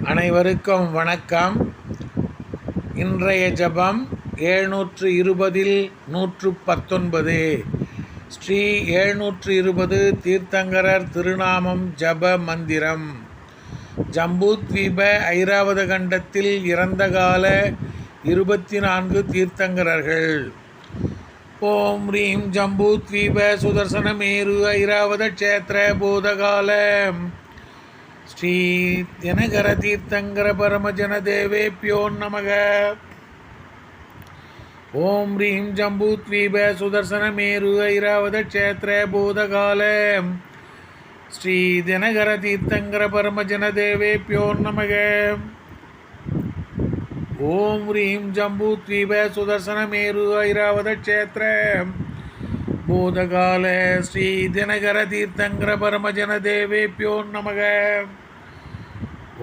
அனைவருக்கும் வணக்கம். இன்றைய ஜபம் ஏழ்நூற்று இருபதில் நூற்று பத்தொன்பது ஸ்ரீ ஏழ்நூற்று இருபது தீர்த்தங்கரர் திருநாமம் ஜப மந்திரம். ஜம்பூத்வீப ஐராவத கண்டத்தில் இறந்த கால இருபத்தி நான்கு தீர்த்தங்கரர்கள். ஓம் ரீம் ஜம்பூத்வீப சுதர்சனமேரு ஐராவத க்ஷேத்திர பூதகாலம். ஸ்ரீ தினகர தீர்த்தங்கர பரமஜன தேவேப்பியோ நமக. ஓம் ஹ்ரீம் ஜம்பூத்வீப சுதர்சன மேரு ஐராவத க்ஷேத்திர பூதகால. ஸ்ரீ தினகர தீர்த்தங்கர பரமஜன தேவேப்பியோ நமக. ஓம் ஹ்ரீம் ஜம்பூத்வீப சுதர்சன மேரு ஐராவத க்ஷேத்திர பூதகால ஸ்ரீ தினகர தீர்த்தங்கர பரமஜன தேவேப்பியோ நமக.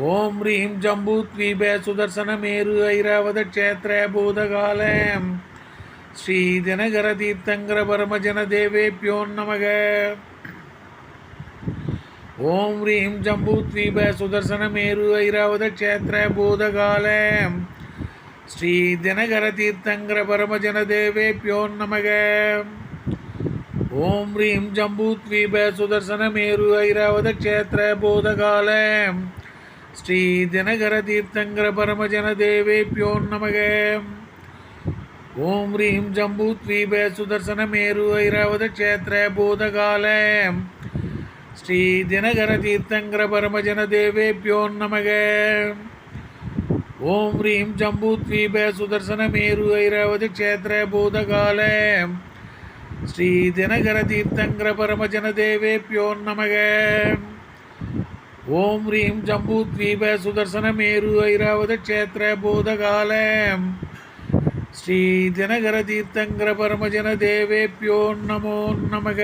ஓம் ஹ்ரீம் ஜம்பூத்வீப சுதர்சன மேரு ஐராவத க்ஷேத்திர பூதகால. ஸ்ரீ தினகர தீர்த்தங்கர பரமஜன தேவேப்பியோ நமக. ஓம் ஹ்ரீம் ஜம்பூத்வீப சுதர்சன மேரு ஐராவத க்ஷேத்திர பூதகால. ஸ்ரீ தினகர தீர்த்தங்கர பரமஜன தேவேப்பியோ நமக. ஓம் ஹ்ரீம் ஜம்பூத்வீப சுதர்சனமேரு ஐராவத க்ஷேத்திர போதகால. ஸ்ரீ தினகர தீர்த்தங்கர பரமஜன தேவேப்பியோ நமக. ஓம் ஹ்ரீம் ஜம்பூத்வீப சுதர்சனமேரு ஐராவத க்ஷேத்திர போதகால. ஸ்ரீ தினகர தீர்த்தங்கர பரமஜன தேவேப்பியோ நமக. ஓம் ஹ்ரீம் ஜம்பூத்வீப சுதர்சனமேரு ஐராவத க்ஷேத்திர பூதகால. ஸ்ரீ தினகர தீர்த்தங்கர பரமஜன தேவேப்பியோ நமக. ஓம் ஹ்ரீம் ஜம்பூத்வீப சுதர்சன மேரு ஐராவத க்ஷேத்திர போதகால ஸ்ரீ தினகர தீர்த்தங்கர பரமஜன தேவேப்பியோ நமோ நமக.